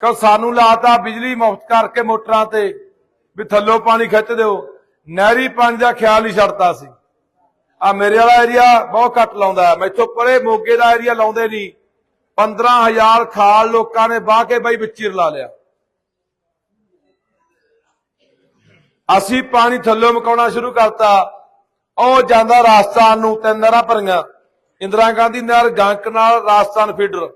ਕਿ ਸਾਨੂੰ ਲਾਤਾ ਬਿਜਲੀ ਮੁਫਤ ਕਰਕੇ ਮੋਟਰਾਂ ਤੇ, ਵੀ ਥੱਲੋਂ ਪਾਣੀ ਖਿੱਚ ਦਿਓ। ਨਹਿਰੀ ਪਾਣੀ ਦਾ ਖਿਆਲ ਹੀ ਛੱਡਤਾ ਸੀ। ਆ ਮੇਰੇ ਵਾਲਾ ਏਰੀਆ ਬਹੁਤ ਘੱਟ ਲਾਉਂਦਾ ਹੈ। ਮੈਥੋਂ ਪਰੇ ਮੋਗੇ ਦਾ ਏਰੀਆ ਲਾਉਂਦੇ ਨਹੀਂ। 15000 ਖਾਲ ਲੋਕਾਂ ਨੇ ਬਾਹ ਕੇ ਬਈ ਵਿੱਚ ਹੀ ਰਲਾ ਲਿਆ। ਅਸੀਂ ਪਾਣੀ ਥੱਲੋਂ ਮਕਾਉਣਾ ਸ਼ੁਰੂ ਕਰਤਾ। ਉਹ ਜਾਂਦਾ ਰਾਜਸਥਾਨ ਨੂੰ, ਤਿੰਨ ਨਹਿਰਾਂ ਭਰੀਆਂ। ਇੰਦਰਾ ਗਾਂਧੀ ਨਹਿਰ, ਗੰਕ ਨਾਲ ਰਾਜਸਥਾਨ ਫੀਡਰ।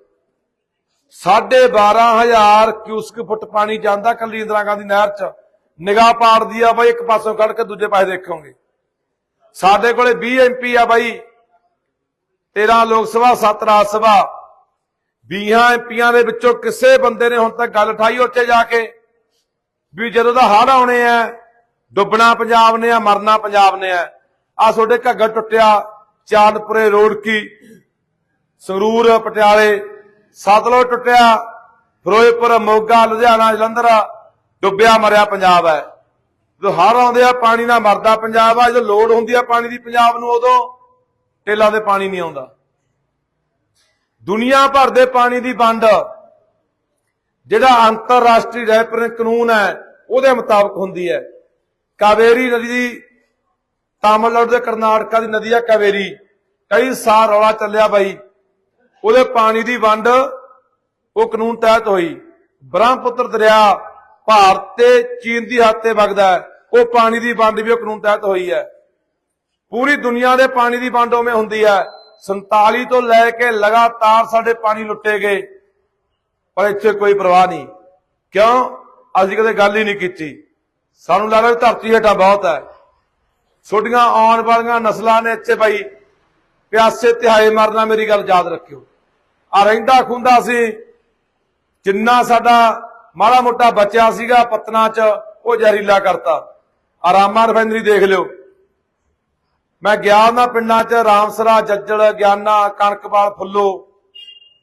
12500 ਕਿਊਸਕ ਫੁੱਟ ਪਾਣੀ ਜਾਂਦਾ ਕੱਲੀ ਇੰਦਰਾ ਗਾਂਧੀ ਨਹਿਰ ਚ। ਨਿਗਾਹ ਪਾੜਦੀ ਆ ਬਾਈ, ਇੱਕ ਪਾਸੋਂ ਕੱਢ ਕੇ ਦੂਜੇ ਪਾਸੇ ਦੇਖੋਗੇ। ਸਾਡੇ ਕੋਲੇ 20 ਐਮਪੀ ਆ ਬਾਈ 13 ਲੋਕ ਸਭਾ 7 ਰਾਜ ਸਭਾ। 20 ਐਮਪੀਆਂ ਦੇ ਵਿੱਚੋਂ ਕਿਸੇ ਬੰਦੇ ਨੇ ਹੁਣ ਤੱਕ ਗੱਲ ਉਠਾਈ ਉੱਥੇ ਜਾ ਕੇ ਵੀ ਜਦੋਂ ਦਾ ਹੜ ਆਉਣੇ ਆ, ਡੁੱਬਣਾ ਪੰਜਾਬ ਨੇ ਆ, ਮਰਨਾ ਪੰਜਾਬ ਨੇ ਆ। ਆ ਤੁਹਾਡੇ ਘੱਗਰ ਟੁੱਟਿਆ, ਚਾਂਦਪੁਰੇ ਰੋਡ ਕੀ ਸੰਗਰੂਰ, ਪਟਿਆਲੇ ਸਤਲੁਜ ਟੁੱਟਿਆ, ਫਿਰੋਜ਼ਪੁਰ, ਮੋਗਾ, ਲੁਧਿਆਣਾ, ਜਲੰਧਰ, ਡੁੱਬਿਆ, ਮਰਿਆ ਪੰਜਾਬ ਹੈ। ਜਦੋਂ ਹੜ੍ਹ ਆਉਂਦੇ ਆ, ਪਾਣੀ ਨਾਲ ਮਰਦਾ ਪੰਜਾਬ ਆ, ਜਦੋਂ ਲੋੜ ਹੁੰਦੀ ਆ ਪਾਣੀ ਦੀ ਪੰਜਾਬ ਨੂੰ, ਉਦੋਂ ਟੇਲਾਂ ਦੇ ਪਾਣੀ ਨਹੀਂ ਆਉਂਦਾ। ਦੁਨੀਆ ਭਰ ਦੇ ਪਾਣੀ ਦੀ ਵੰਡ, ਜਿਹੜਾ ਅੰਤਰਰਾਸ਼ਟਰੀ ਰੈਪਰ ਕਾਨੂੰਨ ਹੈ, ਉਹਦੇ ਮੁਤਾਬਕ ਹੁੰਦੀ ਹੈ। ਕਾਵੇਰੀ ਨਦੀ ਦੀ, ਤਾਮਿਲਨਾਡੂ ਦੇ ਕਰਨਾਟਕਾ ਦੀ ਨਦੀ ਹੈ ਕਾਵੇਰੀ। ਕਈ ਸਾਲ ਰੌਲਾ ਚੱਲਿਆ ਬਾਈ। ਉਹਦੇ ਪਾਣੀ ਦੀ ਵੰਡ ਉਹ ਕਾਨੂੰਨ ਤਹਿਤ ਹੋਈ। ਬ੍ਰਹਮਪੁੱਤਰ ਦਰਿਆ ਭਾਰਤ ਤੇ ਚੀਨ ਦੀ ਹੱਦ ਤੇ ਵਗਦਾ ਹੈ। ਉਹ ਪਾਣੀ ਦੀ ਵੰਡ ਵੀ ਉਹ ਕਾਨੂੰਨ ਤਹਿਤ ਹੋਈ ਹੈ। ਪੂਰੀ ਦੁਨੀਆ ਦੇ ਪਾਣੀ ਦੀ ਵੰਡ ਉਵੇਂ ਹੁੰਦੀ ਹੈ। 47 ਤੋਂ ਲੈ ਕੇ ਲਗਾਤਾਰ ਸਾਡੇ ਪਾਣੀ ਲੁੱਟੇ ਗਏ। ਪਰ ਇੱਥੇ ਕੋਈ ਪਰਵਾਹ ਨਹੀਂ। ਕਿਉਂ? ਅਸੀਂ ਕਦੇ ਗੱਲ ਹੀ ਨਹੀਂ ਕੀਤੀ। ਸਾਨੂੰ ਲੱਗਦਾ ਧਰਤੀ ਹੇਠਾਂ ਬਹੁਤ ਹੈ। ਛੋਟੀਆਂ ਆਉਣ ਵਾਲੀਆਂ ਨਸਲਾਂ ਨੇ ਇੱਥੇ ਭਾਈ ਪਿਆਸੇ ਤਿਹਾਏ ਮਰਨਾ ਮੇਰੀ ਗੱਲ ਯਾਦ ਰੱਖਿਓ। ਆ ਰਹਿੰਦਾ ਖੁੰਦਾ ਸੀ। ਜਿੰਨਾ ਸਾਡਾ ਮਾੜਾ ਮੋਟਾ ਬਚਿਆ ਸੀਗਾ ਪਤਨਾ ਚ, ਉਹ ਜ਼ਹਿਰੀਲਾ ਕਰਤਾ। ਆਰਾਮਾ ਰਿਫਾਈਨਰੀ ਦੇਖ ਲਿਓ। ਮੈਂ ਗਿਆ ਨਾ ਪਿੰਡਾਂ ਚ, ਰਾਮਸਰਾ, ਜੱਜਲ, ਗਿਆਨਾ, ਕਣਕਵਾਲ, ਫੁੱਲੋ।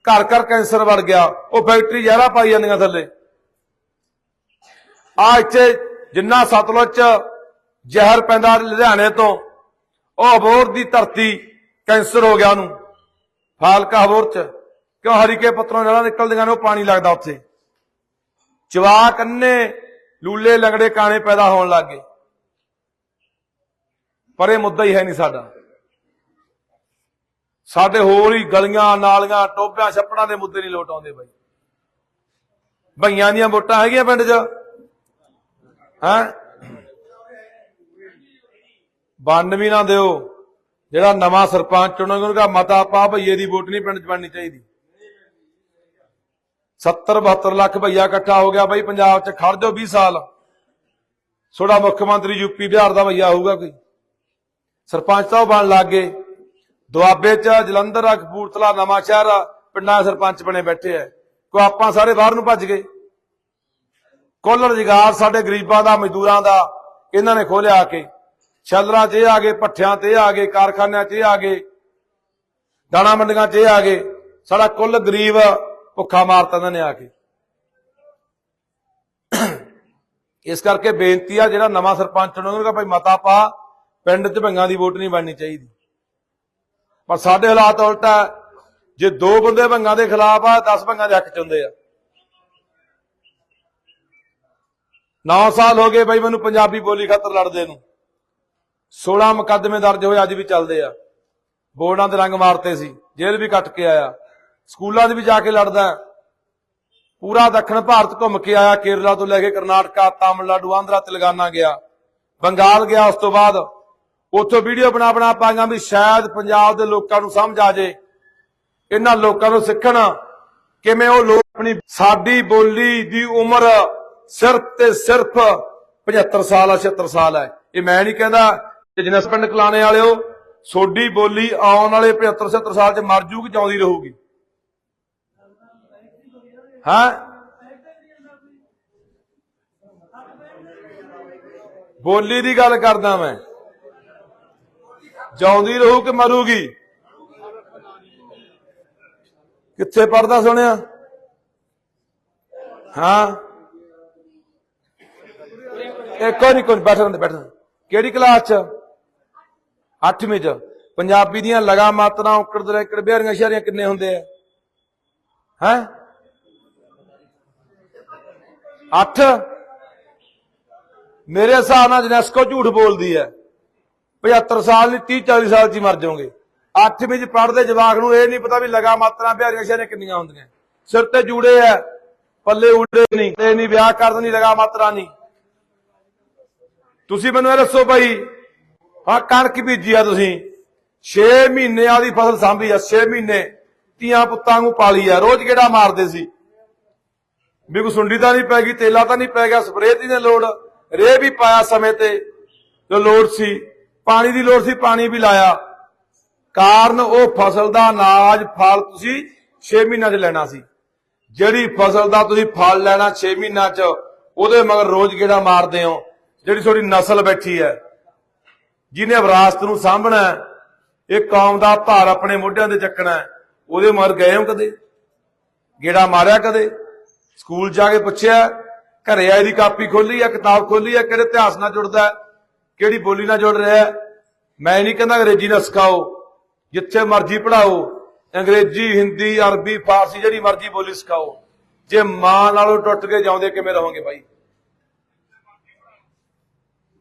ਘਰ ਘਰ ਕੈਂਸਰ ਵੜ ਗਿਆ। ਉਹ ਫੈਕਟਰੀ ਜ਼ਹਿਰਾ ਪਾਈ ਜਾਂਦੀਆਂ ਥੱਲੇ। ਆ ਇੱਥੇ ਜਿੰਨਾ ਸਤਲੁਜ ਚ ਜ਼ਹਿਰ ਪੈਂਦਾ ਲੁਧਿਆਣੇ ਤੋਂ, ਉਹ ਅਬੋਰ ਦੀ ਧਰਤੀ ਕੈਂਸਰ ਹੋ ਗਿਆ ਉਹਨੂੰ। ਫਾਲਕਾ ਅਬੋਰ ਚ। ਕਿਉਂ ਹਰੀਕੇ ਪੱਤਰੋਂ ਜਿਹੜਾ ਨਿਕਲਦੀਆਂ ਨੇ, ਉਹ ਪਾਣੀ ਲੱਗਦਾ ਉੱਥੇ। ਜਵਾਕ ਅੰਨੇ ਲੂਲੇ ਲੰਗੜੇ ਕਾਣੇ ਪੈਦਾ ਹੋਣ ਲੱਗ ਗਏ। ਪਰ ਇਹ ਮੁੱਦਾ ਹੀ ਹੈ ਨਹੀਂ ਸਾਡਾ। ਸਾਡੇ ਹੋਰ ਹੀ ਗਲੀਆਂ, ਨਾਲੀਆਂ, ਟੋਭਿਆਂ, ਛੱਪੜਾਂ ਦੇ ਮੁੱਦੇ ਨਹੀਂ ਲੋਟ ਆਉਂਦੇ ਬਾਈ। ਭਈਆਂ ਦੀਆਂ ਵੋਟਾਂ ਹੈਗੀਆਂ ਪਿੰਡ 'ਚ? ਹੈਂ? ਵੰਡ ਵੀ ਨਾ ਦਿਓ। ਜਿਹੜਾ ਨਵਾਂ ਸਰਪੰਚ ਚੁਣੋਗੇ ਉਹਦਾ ਮਤਾ ਪਾ ਭਈਏ ਦੀ ਵੋਟ ਨਹੀਂ ਪਿੰਡ 'ਚ ਬਣਨੀ ਚਾਹੀਦੀ। 70 72 ਲੱਖ ਭਈਆ ਇਕੱਠਾ ਹੋ ਗਿਆ ਬਾਈ, ਪੰਜਾਬ 'ਚ ਖੜ ਜਾਓ 20 ਸਾਲ। ਥੋੜਾ ਮੁੱਖ ਮੰਤਰੀ ਯੂਪੀ ਬਿਹਾਰ ਦਾ ਭਈਆ ਹੋਊਗਾ ਕੋਈ। ਸਰਪੰਚ ਤਾਂ ਬਣ ਲੱਗ ਦੁਆਬੇ 'ਚ ਜਲੰਧਰ ਆ ਕਪੂਰਥਲਾ ਨਵਾਂ ਸ਼ਹਿਰ ਆ, ਪਿੰਡਾਂ ਸਰਪੰਚ ਬਣੇ ਬੈਠੇ ਐ ਕੋ ਆਪਾਂ ਸਾਰੇ ਬਾਹਰ ਨੂੰ ਭੱਜ ਗਏ। ਕੁੱਲ ਰੁਜ਼ਗਾਰ ਸਾਡੇ ਗਰੀਬਾਂ ਦਾ, ਮਜ਼ਦੂਰਾਂ ਦਾ, ਇਹਨਾਂ ਨੇ ਖੋਲਿਆ ਆ ਕੇ। ਛੱਲਰਾਂ 'ਚ ਇਹ ਆ ਗਏ ਪੱਠਿਆਂ ਤੇ ਇਹ ਆ ਗਏ, ਕਾਰਖਾਨਿਆਂ 'ਚ ਇਹ ਆ ਗਏ, ਦਾਣਾ ਮੰਡੀਆਂ 'ਚ ਇਹ ਆ ਗਏ। ਸਾਡਾ ਕੁੱਲ ਗਰੀਬ ਭੁੱਖਾ ਮਾਰਤਾ ਇਹਨਾਂ ਨੇ ਆ ਕੇ। ਇਸ ਕਰਕੇ ਬੇਨਤੀ ਆ, ਜਿਹੜਾ ਨਵਾਂ ਸਰਪੰਚ ਚੁਣੋਗਾ ਭਾਈ ਮਤਾ ਪਾ, ਪਿੰਡ 'ਚ ਭੰਗਾਂ ਦੀ ਵੋਟ ਨਹੀਂ ਬਣਨੀ ਚਾਹੀਦੀ। ਪਰ ਸਾਡੇ ਹਾਲਾਤ ਉਲਟਾ ਜੇ ਦੋ ਬੰਦੇ ਭੰਗਾਂ ਦੇ ਖਿਲਾਫ ਆ 10 ਭੰਗਾਂ ਦੇ ਹੱਕ ਚ ਹੁੰਦੇ ਆ। 9 ਸਾਲ ਹੋ ਗਏ ਬਈ ਮੈਨੂੰ ਪੰਜਾਬੀ ਬੋਲੀ ਖਾਤਰ ਲੜਦੇ ਨੂੰ। 16 ਮੁਕੱਦਮੇ ਦਰਜ ਹੋਏ, ਅੱਜ ਵੀ ਚੱਲਦੇ ਆ। ਬੋਰਡਾਂ ਦੇ ਰੰਗ ਮਾਰਤੇ ਸੀ, ਜੇਲ੍ਹ ਵੀ ਕੱਟ ਕੇ ਆਇਆ। ਸਕੂਲਾਂ ਦੇ ਵੀ ਜਾ ਕੇ ਲੜਦਾ ਪੂਰਾ ਦੱਖਣ ਭਾਰਤ ਘੁੰਮ ਕੇ ਆਇਆ, ਕੇਰਲਾ ਤੋਂ ਲੈ ਕੇ ਕਰਨਾਟਕਾ, ਤਾਮਿਲਨਾਡੂ, ਆਂਧਰਾ, ਤੇਲੰਗਾਨਾ ਗਿਆ। ਬੰਗਾਲ ਗਿਆ ਉਸ ਤੋਂ ਬਾਅਦ। ਉੱਥੋਂ ਵੀਡੀਓ ਬਣਾ ਬਣਾ ਪਾਈਆਂ ਵੀ ਸ਼ਾਇਦ ਪੰਜਾਬ ਦੇ ਲੋਕਾਂ ਨੂੰ ਸਮਝ ਆ ਜੇ। ਇਹਨਾਂ ਲੋਕਾਂ ਨੂੰ ਸਿੱਖਣ ਕਿਵੇਂ ਉਹ ਲੋਕ ਆਪਣੀ ਸਾਡੀ ਬੋਲੀ ਦੀ ਉਮਰ ਸਿਰਫ ਤੇ ਸਿਰਫ 75 ਸਾਲ ਆ 76 ਸਾਲ ਹੈ ਇਹ ਮੈਂ ਨਹੀਂ ਕਹਿੰਦਾ ਕਿ ਜਿਨਸ ਪਿੰਡ ਕਲਾਣੇ ਵਾਲਿਓ ਸੋਡੀ ਬੋਲੀ ਆਉਣ ਵਾਲੇ 75 76 ਸਾਲ ਚ ਮਰ ਜੂਗੀ ਜਿਉਂਦੀ ਰਹੂਗੀ। ਹਾਂ? ਬੋਲੀ ਦੀ ਗੱਲ ਕਰਦਾ ਮੈਂ। ਜਿਉਂਦੀ ਰਹੂ ਕਿ ਮਰੂਗੀ? ਕਿੱਥੇ ਪੜਦਾ ਸੁਣਿਆ? ਹਾਂ? ਇਹ ਕੋਈ ਨਹੀਂ ਕੋਈ ਬੈਠਣ ਦੇ ਬੈਠਣ ਕਿਹੜੀ ਕਲਾਸ ਚ? 8ਵੀਂ ਚ। ਪੰਜਾਬੀ ਦੀਆਂ ਲਗਾ ਮਾਤਰਾ ਔਕੜ ਦਰੇਕੜ ਬਿਹਾਰੀਆਂ ਸ਼ਹਿਰੀਆਂ ਕਿੰਨੇ ਹੁੰਦੇ ਆ? ਹੈ? 8 ਮੇਰੇ ਹਿਸਾਬ ਨਾਲ ਯੂਨੈਸਕੋ ਝੂਠ ਬੋਲਦੀ ਹੈ। 75 ਸਾਲ ਨਹੀਂ 30 40 ਸਾਲ ਚ ਹੀ ਮਰ ਜਾਓਗੇ। 8ਵੀਂ ਚ ਪੜਦੇ ਜਵਾਕ ਨੂੰ ਇਹ ਨਹੀਂ ਪਤਾ ਵੀ ਲਗਾ ਮਾਤਰਾ ਬਿਹਾਰੀਆਂ ਸ਼ਹਿਰੇ ਕਿੰਨੀਆਂ ਹੁੰਦੀਆਂ। ਸਿਰ ਤੇ ਜੂੜੇ ਐ ਪੱਲੇ ਉੜੇ ਨਹੀਂ। ਤੇ ਨਹੀਂ ਵਿਆਹ ਕਰ ਨਹੀਂ ਲਗਾ ਮਾਤਰਾ ਨਹੀਂ। ਤੁਸੀਂ ਮੈਨੂੰ ਇਹ ਦੱਸੋ ਭਾਈ ਹਾਂ ਕਣਕ ਬੀਜੀ ਆ ਤੁਸੀਂ। 6 ਮਹੀਨਿਆਂ ਦੀ ਫਸਲ ਸਾਂਭੀ ਆ 6 ਮਹੀਨੇ। ਧੀਆਂ ਪੁੱਤਾਂ ਨੂੰ ਪਾਲੀ ਆ। ਰੋਜ਼ ਕਿਹੜਾ ਮਾਰਦੇ ਸੀ। ਵੀ ਕੋਈ ਸੁੰਡੀ ਤਾਂ ਨਹੀਂ ਪੈ ਗਈ, ਤੇਲਾ ਤਾਂ ਨਹੀਂ ਪੈ ਗਿਆ, ਸਪਰੇਅ ਦੀ ਨੇ ਲੋੜ। ਰੇ ਵੀ ਪਾਇਆ ਸਮੇਂ ਤੇ, ਜੋ ਲੋੜ ਸੀ, ਪਾਣੀ ਦੀ ਲੋੜ ਸੀ, ਪਾਣੀ ਵੀ ਲਾਇਆ। ਕਾਰਨ ਉਹ ਫਸਲ ਦਾ ਅਨਾਜ, ਫਲ ਤੁਸੀਂ 6 ਮਹੀਨਿਆਂ 'ਚ ਲੈਣਾ ਸੀ। ਜਿਹੜੀ ਫਸਲ ਦਾ ਤੁਸੀਂ ਫਲ ਲੈਣਾ 6 ਮਹੀਨਿਆਂ 'ਚ, ਉਹਦੇ ਮਗਰ ਰੋਜ਼ ਗੇੜਾ ਮਾਰਦੇ ਹੋ। ਜਿਹੜੀ ਤੁਹਾਡੀ ਨਸਲ ਬੈਠੀ ਹੈ, ਜਿਹਨੇ ਵਿਰਾਸਤ ਨੂੰ ਸਾਂਭਣਾ ਇਹ ਕੌਮ ਦਾ ਭਾਰ ਆਪਣੇ ਮੋਢਿਆਂ ਤੇ ਚੱਕਣਾ ਉਹਦੇ ਮਗਰ ਗਏ ਹੋ ਕਦੇ? ਗੇੜਾ ਮਾਰਿਆ ਕਦੇ? ਸਕੂਲ ਜਾ ਕੇ ਪੁੱਛਿਆ ਘਰੇ ਆਈ ਦੀ ਕਾਪੀ ਖੋਲੀ ਆ ਕਿਤਾਬ ਖੋਲੀ ਆ ਕਿਹੜੇ ਇਤਿਹਾਸ ਨਾਲ ਜੁੜਦਾ ਕਿਹੜੀ ਬੋਲੀ ਨਾਲ ਜੁੜ ਰਿਹਾ? ਮੈਂ ਨਹੀਂ ਕਹਿੰਦਾ ਅੰਗਰੇਜ਼ੀ ਨਾ ਸਿਖਾਓ ਜਿੱਥੇ ਮਰਜ਼ੀ ਪੜਾਓ ਅੰਗਰੇਜ਼ੀ ਹਿੰਦੀ ਅਰਬੀ ਫਾਰਸੀ ਜਿਹੜੀ ਮਰਜ਼ੀ ਬੋਲੀ ਸਿਖਾਓ। ਜੇ ਮਾਂ ਨਾਲੋਂ ਟੁੱਟ ਕੇ ਜਾਉਂਦੇ ਕਿਵੇਂ ਰਹੋਗੇ ਭਾਈ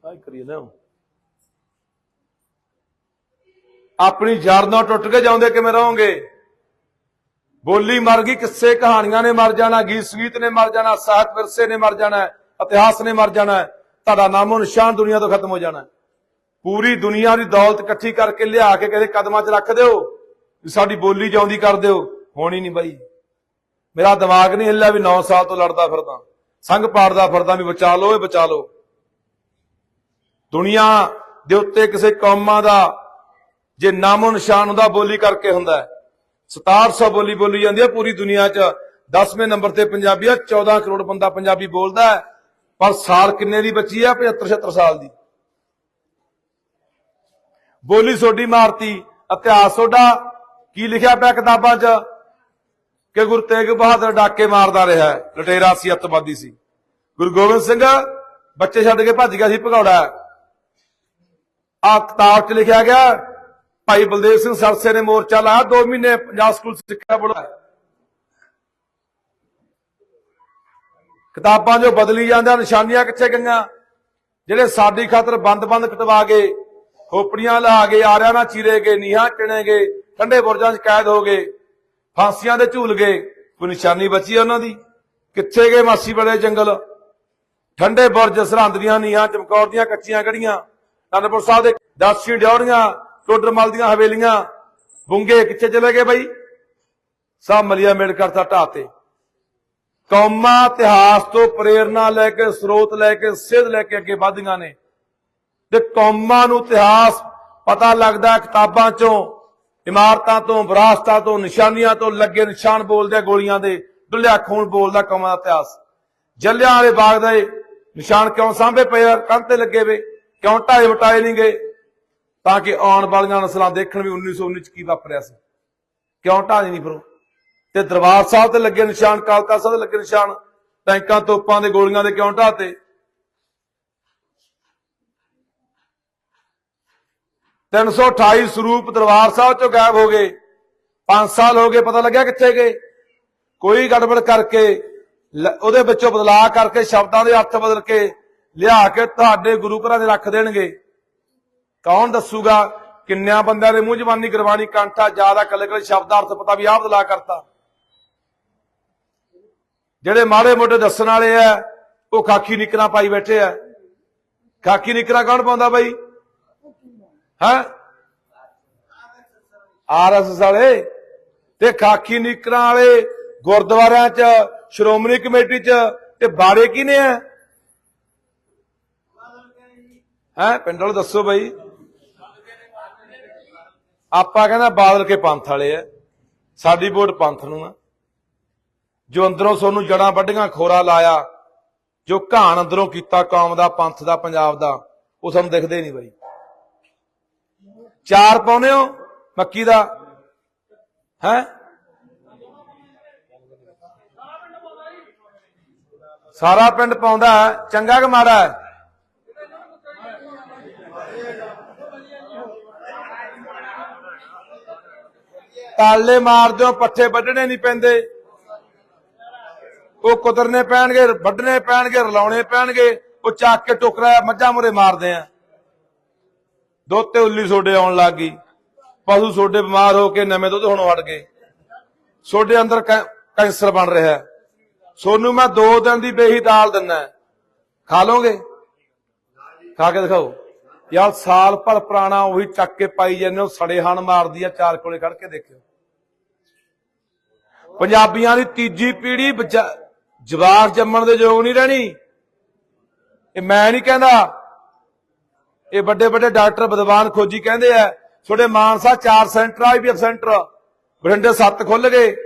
ਆਈ ਕਰੀਏ ਨਾ ਆਪਣੀ ਜੜ ਨਾਲ ਟੁੱਟ ਕੇ ਜਾਉਂਦੇ ਕਿਵੇਂ ਰਹੋਗੇ? ਬੋਲੀ ਮਰ ਗਈ, ਕਿੱਸੇ ਕਹਾਣੀਆਂ ਨੇ ਮਰ ਜਾਣਾ ਗੀਤ ਸੰਗੀਤ ਨੇ ਮਰ ਜਾਣਾ ਸਾਹਿਤ ਵਿਰਸੇ ਨੇ ਮਰ ਜਾਣਾ, ਇਤਿਹਾਸ ਨੇ ਮਰ ਜਾਣਾ, ਤੁਹਾਡਾ ਨਾਮੋ ਨਿਸ਼ਾਨ ਦੁਨੀਆ ਤੋਂ ਖਤਮ ਹੋ ਜਾਣਾ। ਪੂਰੀ ਦੁਨੀਆ ਦੀ ਦੌਲਤ ਇਕੱਠੀ ਕਰਕੇ ਲਿਆ ਕੇ ਕਿਸੇ ਕਦਮਾਂ 'ਚ ਰੱਖ ਦਿਓ, ਵੀ ਸਾਡੀ ਬੋਲੀ ਜਾਉਂਦੀ ਕਰ ਦਿਓ। ਹੋਣੀ ਨਹੀਂ ਬਾਈ। ਮੇਰਾ ਦਿਮਾਗ ਨਹੀਂ ਹਿੱਲਿਆ ਵੀ 9 ਸਾਲ ਤੋਂ ਲੜਦਾ ਫਿਰਦਾ। ਸੰਗ ਪਾੜਦਾ ਫਿਰਦਾ ਵੀ ਬਚਾ ਲਓ ਇਹ ਬਚਾ ਲਓ। ਦੁਨੀਆ ਦੇ ਉੱਤੇ ਕਿਸੇ ਕੌਮਾਂ ਦਾ ਜੇ ਨਾਮੋ ਨਿਸ਼ਾਨ ਹੁੰਦਾ, ਬੋਲੀ ਕਰਕੇ ਹੁੰਦਾ ਹੈ 6700 ਬੋਲੀ ਬੋਲੀ ਜਾਂਦੀ ਹੈ ਪੂਰੀ ਦੁਨੀਆ 'ਚ। 10ਵੇਂ ਨੰਬਰ ਤੇ ਪੰਜਾਬੀ ਆ 14 ਕਰੋੜ ਬੰਦਾ ਪੰਜਾਬੀ ਬੋਲਦਾ ਹੈ। ਪਰ ਸਾਲ ਕਿੰਨੇ ਦੀ ਬੱਚੀ ਆ? 75 76 ਸਾਲ ਦੀ। ਬੋਲੀ ਸੋਡੀ ਮਾਰਤੀ, ਇਤਿਹਾਸ ਸੋਡਾ ਕੀ ਲਿਖਿਆ ਪਿਆ ਕਿਤਾਬਾਂ 'ਚ? ਕਿ ਗੁਰੂ ਤੇਗ ਬਹਾਦਰ ਡਾਕੇ ਮਾਰਦਾ ਰਿਹਾ ਲਟੇਰਾ ਸੀ, ਅੱਤਵਾਦੀ ਸੀ। ਗੁਰੂ ਗੋਬਿੰਦ ਸਿੰਘ ਬੱਚੇ ਛੱਡ ਕੇ ਭੱਜ ਗਿਆ ਸੀ ਭਗੌੜਾ। ਆ ਕਿਤਾਬ 'ਚ ਲਿਖਿਆ ਗਿਆ ਭਾਈ ਬਲਦੇਵ ਸਿੰਘ ਸਰਸੇ ਨੇ ਮੋਰਚਾ ਲਾਇਆ 2 ਮਹੀਨੇ ਪੰਜਾਬ ਸਕੂਲ ਸਿੱਖਿਆ ਬੋਰਡ ਕਿਤਾਬਾਂ ਜੋ ਬਦਲੀ ਜਾਂਦੀਆਂ, ਨਿਸ਼ਾਨੀਆਂ ਕਿੱਥੇ ਗਈਆਂ? ਜਿਹੜੇ ਸਾਡੀ ਖਾਤਰ ਬੰਦ-ਬੰਦ ਕਟਵਾ ਗਏ, ਖੋਪੜੀਆਂ ਲਾ ਕੇ ਆਰਿਆਂ ਨਾਲ ਚੀਰੇ ਗਏ, ਨੀਹਾਂ ਟਣੇ ਗਏ, ਠੰਡੇ ਬੁਰਜਾਂ 'ਚ ਕੈਦ ਹੋ ਗਏ, ਫਾਂਸੀਆਂ ਦੇ ਝੂਲ ਗਏ, ਕੋਈ ਨਿਸ਼ਾਨੀ ਬਚੀ ਹੈ ਉਹਨਾਂ ਦੀ? ਕਿੱਥੇ ਗਏ ਮਾਸੀ ਬੜੇ ਜੰਗਲ? ਠੰਡੇ ਬੁਰਜ, ਸਰਹੰਦ ਦੀਆਂ ਨੀਹਾਂ, ਚਮਕੌਰ ਦੀਆਂ ਕੱਚੀਆਂ ਗੜੀਆਂ, ਅਨੰਦਪੁਰ ਸਾਹਿਬ ਦੇ ਦਾਸੀ ਡਿਉੜੀਆਂ ਟੋਡਰਮਲ ਦੀਆਂ ਹਵੇਲੀਆਂ ਬੁੰਗੇ ਕਿੱਥੇ ਚਲੇ ਗਏ ਬਈ? ਸਭ ਮਲਿਆ ਮੇੜ ਕਰਤਾ ਢਾਤੇ ਕੌਮਾਂ ਇਤਿਹਾਸ ਤੋਂ ਪ੍ਰੇਰਣਾ ਲੈ ਕੇ, ਸਰੋਤ ਲੈ ਕੇ, ਸਿੱਧ ਲੈ ਕੇ ਅੱਗੇ ਵਧੀਆਂ ਨੇ। ਤੇ ਕੌਮਾਂ ਨੂੰ ਇਤਿਹਾਸ ਪਤਾ ਲੱਗਦਾ ਕਿਤਾਬਾਂ ਚੋਂ, ਇਮਾਰਤਾਂ ਤੋਂ, ਵਿਰਾਸਤਾਂ ਤੋਂ, ਨਿਸ਼ਾਨੀਆਂ ਤੋਂ ਲੱਗੇ ਨਿਸ਼ਾਨ ਬੋਲਦੇ ਗੋਲੀਆਂ ਦੇ, ਡੁੱਲਿਆ ਖੂਨ ਬੋਲਦਾ ਕੌਮਾਂ ਦਾ ਇਤਿਹਾਸ। ਜੱਲਿਆਂ ਵਾਲੇ ਬਾਗ ਦੇ ਨਿਸ਼ਾਨ ਕਿਉਂ ਸਾਂਭੇ ਪਏ ਆ? ਕੰਧ ਤੇ ਲੱਗੇ ਵੇ, ਕਿਉਂ ਢਾਏ ਵਟਾਏ ਨਹੀਂ ਗਏ? ਤਾਂ ਕਿ ਆਉਣ ਵਾਲੀਆਂ ਨਸਲਾਂ ਦੇਖਣ ਵੀ 1919 ਚ ਕੀ ਵਾਪਰਿਆ ਸੀ। ਕਿਉਂ ਢਾਏ ਨਹੀਂ ਫਿਰੋ? ਤੇ ਦਰਬਾਰ ਸਾਹਿਬ ਤੇ ਲੱਗੇ ਨਿਸ਼ਾਨ, ਕਾਲਕਾ ਸਾਹਿਬ ਤੇ ਲੱਗੇ ਨਿਸ਼ਾਨ ਟੈਂਕਾਂ ਤੋਪਾਂ ਦੇ ਗੋਲੀਆਂ ਦੇ ਕਿਉਂ ਢਾਤੇ 328 ਸਰੂਪ ਦਰਬਾਰ ਸਾਹਿਬ ਚੋਂ ਗਾਇਬ ਹੋ ਗਏ। 5 ਸਾਲ ਹੋ ਗਏ, ਪਤਾ ਲੱਗਿਆ ਕਿੱਥੇ ਗਏ? ਕੋਈ ਗੜਬੜ ਕਰਕੇ ਉਹਦੇ ਵਿੱਚੋਂ ਬਦਲਾਅ ਕਰਕੇ, ਸ਼ਬਦਾਂ ਦੇ ਅਰਥ ਬਦਲ ਕੇ, ਲਿਆ ਕੇ ਤੁਹਾਡੇ ਗੁਰੂ ਘਰਾਂ ਦੇ ਰੱਖ ਦੇਣਗੇ। ਕੌਣ ਦੱਸੂਗਾ ਕਿੰਨਿਆਂ ਬੰਦਿਆਂ ਦੇ ਮੂੰਹ ਜ਼ਬਾਨੀ ਗੁਰਬਾਣੀ ਕੰਠਾ, ਜ਼ਿਆਦਾ ਕੱਲੇ ਕੱਲੇ ਸ਼ਬਦ, ਅਰਥ ਪਤਾ ਵੀ ਆਹ ਬਦਲਾ ਕਰਤਾ। ਜਿਹੜੇ ਮਾੜੇ ਮੋਟੇ ਦੱਸਣ ਵਾਲੇ ਆ, ਉਹ ਖਾਕੀ ਨਿਕਰਾਂ ਪਾਈ ਬੈਠੇ ਆ। ਖਾਕੀ ਨਿਕਰਾਂ ਕੌਣ ਪਾਉਂਦਾ ਬਾਈ? ਹੈ? ਆਰਐਸਐਸ ਵਾਲੇ। ਤੇ ਖਾਕੀ ਨਿਕਰਾਂ ਵਾਲੇ ਗੁਰਦੁਆਰਿਆਂ 'ਚ, ਸ਼੍ਰੋਮਣੀ ਕਮੇਟੀ 'ਚ, ਤੇ ਬਾੜੇ ਕਿਨੇ ਆ? ਹੈ? ਪਿੰਡ ਵਾਲੇ ਦੱਸੋ ਬਾਈ। ਆਪਾਂ ਕਹਿੰਦਾ ਬਾਦਲ ਕੇ ਪੰਥ ਵਾਲੇ ਆ। ਸਾਡੀ ਵੋਟ ਪੰਥ ਨੂੰ ਆ। ਜੋ ਅੰਦਰੋਂ ਸੋਨੂੰ ਜੜਾਂ ਵੱਢੀਆਂ ਖੋਰਾ ਲਾਇਆ ਜੋ ਘਾਣ ਅੰਦਰੋਂ ਕੀਤਾ ਕੌਮ ਦਾ ਪੰਥ ਦਾ ਪੰਜਾਬ ਦਾ ਉਹ ਸਾਨੂੰ ਦਿਖਦੇ ਨਹੀਂ ਬਾਈ। ਚਾਰ ਪਾਉਨੇ ਹੋ ਮੱਕੀ ਦਾ? ਹੈ? ਸਾਰਾ ਪਿੰਡ ਪਾਉਂਦਾ ਹੈ, ਚੰਗਾ ਕਿ ਮਾੜਾ ਹੈ? ਤਾਲੇ ਮਾਰਦੇ ਹੋ ਪੱਠੇ ਵੱਢਣੇ ਨਹੀਂ ਪੈਂਦੇ। ਉਹ ਕੁਤਰਨੇ ਪੈਣਗੇ, ਵੱਢਣੇ ਪੈਣਗੇ, ਰਲਾਉਣੇ ਪੈਣਗੇ। ਉਹ ਚੱਕ ਕੇ ਟੋਕਰਾ ਮੱਝਾਂ ਮੁਰੇ ਮਾਰਦੇ ਆ। ਦੁੱਧ ਤੇ ਉੱਲੀ ਸੋਡੇ ਆਉਣ ਲੱਗ ਗਈ। ਪਸ਼ੂ ਸੋਡੇ ਬਿਮਾਰ ਹੋ ਕੇ ਨਵੇਂ ਦੁੱਧ ਹੁਣ ਵੜ ਗਏ। ਸੋਡੇ ਅੰਦਰ ਕੈ- ਕੈਂਸਰ ਬਣ ਰਿਹਾ ਸੋਨੂੰ ਮੈਂ 2 ਦਿਨ ਦੀ ਬੇਹੀ ਦਾਲ ਦਿੰਨਾ ਹੈ। ਖਾ ਲੋਗੇ ਖਾ ਕੇ ਦਿਖਾਓ। ਯਾਰ ਸਾਲ ਭਰ ਪੁਰਾਣਾ ਉਹੀ ਚੱਕ ਕੇ ਪਾਈ ਜਾਂਦੇ ਉਹ ਸੜੇ ਹਣ ਮਾਰਦੀ ਆ, ਚਾਰ ਕੋਲੇ ਕੱਢ ਕੇ ਦੇਖਿਓ। ਪੰਜਾਬੀਆਂ ਦੀ ਤੀਜੀ ਪੀੜ੍ਹੀ ਬੱਚਾ- ਜਵਾਕ ਜੰਮਣ ਦੇ ਯੋਗ ਨਹੀਂ ਰਹਿਣੀ। ਇਹ ਮੈਂ ਨਹੀਂ ਕਹਿੰਦਾ। ਇਹ ਵੱਡੇ ਵੱਡੇ ਡਾਕਟਰ ਵਿਦਵਾਨ ਖੋਜੀ ਕਹਿੰਦੇ ਆ, ਤੁਹਾਡੇ ਮਾਨਸਾ ਚਾਰ ਸੈਂਟਰ ਆਈਵੀਐਫ ਸੈਂਟਰ। ਬਰਿੰਡੇ ਸੱਤ ਖੁੱਲ ਗਏ।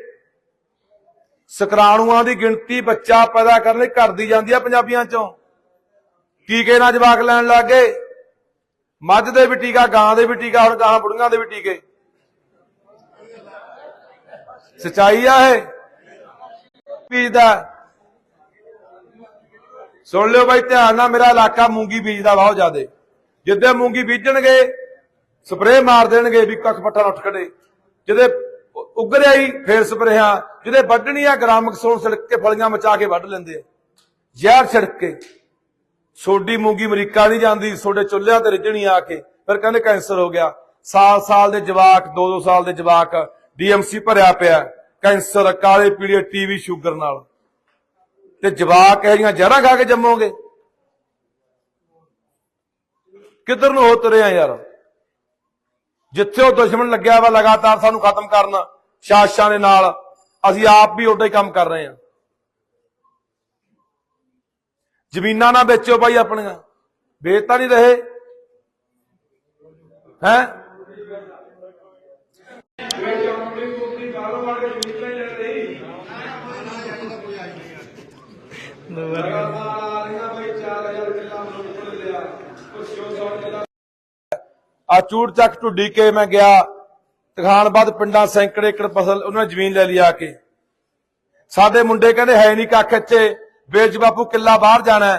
ਸਕਰਾਣੂਆਂ ਦੀ ਗਿਣਤੀ ਬੱਚਾ ਪੈਦਾ ਕਰਨ ਲਈ ਘਟਦੀ ਜਾਂਦੀ ਆ ਪੰਜਾਬੀਆਂ ਚੋਂ। ਟੀਕੇ ਨਾਲ ਜਵਾਕ ਲੈਣ ਲੱਗ ਗਏ? ਮੱਝ ਦੇ ਵੀ ਟੀਕਾ, ਗਾਂ ਦੇ ਵੀ ਟੀਕਾ, ਹੁਣ ਗਾਂ ਬੁੜੀਆਂ ਦੇ ਵੀ ਟੀਕੇ। ਸਚਾਈ ਆ ਇਹ। ਬੀਜਦਾ ਸੁਣ ਲਿਓ ਬਾਈ, ਧਿਆਨ ਨਾਲ, ਮੇਰਾ ਇਲਾਕਾ ਮੂੰਗੀ ਬੀਜਦਾ ਬਹੁਤ ਜ਼ਿਆਦੇ। ਜਿੱਦੇ ਮੂੰਗੀ ਬੀਜਣਗੇ, ਸਪਰੇਅ ਮਾਰ ਦੇਣਗੇ ਵੀ ਕੱਖ ਪੱਟਾ ਉੱਠ ਖੜੇ। ਜਿਹਦੇ ਉੱਗਰ ਹੀ, ਫੇਰ ਸਪਰੇਹਾਂ ਜਿਹਦੇ ਵੱਢਣੀਆਂ ਆ ਗ੍ਰਾਮ ਕਸੋਣ ਸੜਕ ਕੇ ਫਲੀਆਂ ਮਚਾ ਕੇ ਵੱਢ ਲੈਂਦੇ ਜ਼ਹਿਰ ਛਿੜਕ ਕੇ। ਸੋਡੀ ਮੂੰਗੀ ਅਮਰੀਕਾ ਨਹੀਂ ਜਾਂਦੀ, ਸੋਡੇ ਚੁੱਲ੍ਹਿਆਂ ਤੇ ਰਿੱਝਣੀ ਆ ਕੇ, ਫਿਰ ਕਹਿੰਦੇ ਕੈਂਸਰ ਹੋ ਗਿਆ। ਸਾਲ ਸਾਲ ਦੇ ਜਵਾਕ 2-2 ਸਾਲ ਦੇ ਜਵਾਕ ਡੀਐਮਸੀ ਭਰਿਆ ਪਿਆ ਕੈਂਸਰ, ਕਾਲੇ ਪੀਲੀਏ ਟੀਵੀ ਸ਼ੂਗਰ ਨਾਲ। ਤੇ ਜਵਾਕ ਇਹ ਜੀਆਂ ਜ਼ਹਿਰਾਂ ਖਾ ਕੇ ਜੰਮੋਗੇ? ਕਿੱਧਰ ਨੂੰ ਹੋ ਤੁਰੇ ਯਾਰ? ਜਿੱਥੇ ਉਹ ਦੁਸ਼ਮਣ ਲੱਗਿਆ ਵਾ, ਲਗਾਤਾਰ ਸਾਨੂੰ ਖਤਮ ਕਰਨਾ ਸਾਸ਼ਾਂ ਦੇ ਨਾਲ, ਅਸੀਂ ਆਪ ਵੀ ਉਡਾ ਹੀ ਕੰਮ ਕਰ ਰਹੇ ਹਾਂ। ਜ਼ਮੀਨਾਂ ਨਾ ਵੇਚੋ ਬਾਈ ਆਪਣੀਆਂ। ਵੇਚ ਤਾਂ ਨਹੀਂ ਰਹੇ। ਹੈ? ਆ ਚੂੜ ਚੱਕ ਢੁੱਡੀ ਕੇ ਮੈਂ ਗਿਆ। ਤਖਾਨਬਾਦ ਪਿੰਡਾਂ ਸੈਂਕੜੇ ਏਕੜ ਫਸਲ ਉਹਨਾਂ ਜ਼ਮੀਨ ਲੈ ਲਈ ਆ ਕੇ। ਸਾਡੇ ਮੁੰਡੇ ਕਹਿੰਦੇ ਹੈ ਨਹੀਂ ਕੱਖ ਇੱਥੇ। ਬੇਜ ਬਾਪੂ ਕਿੱਲਾ ਬਾਹਰ ਜਾਣਾ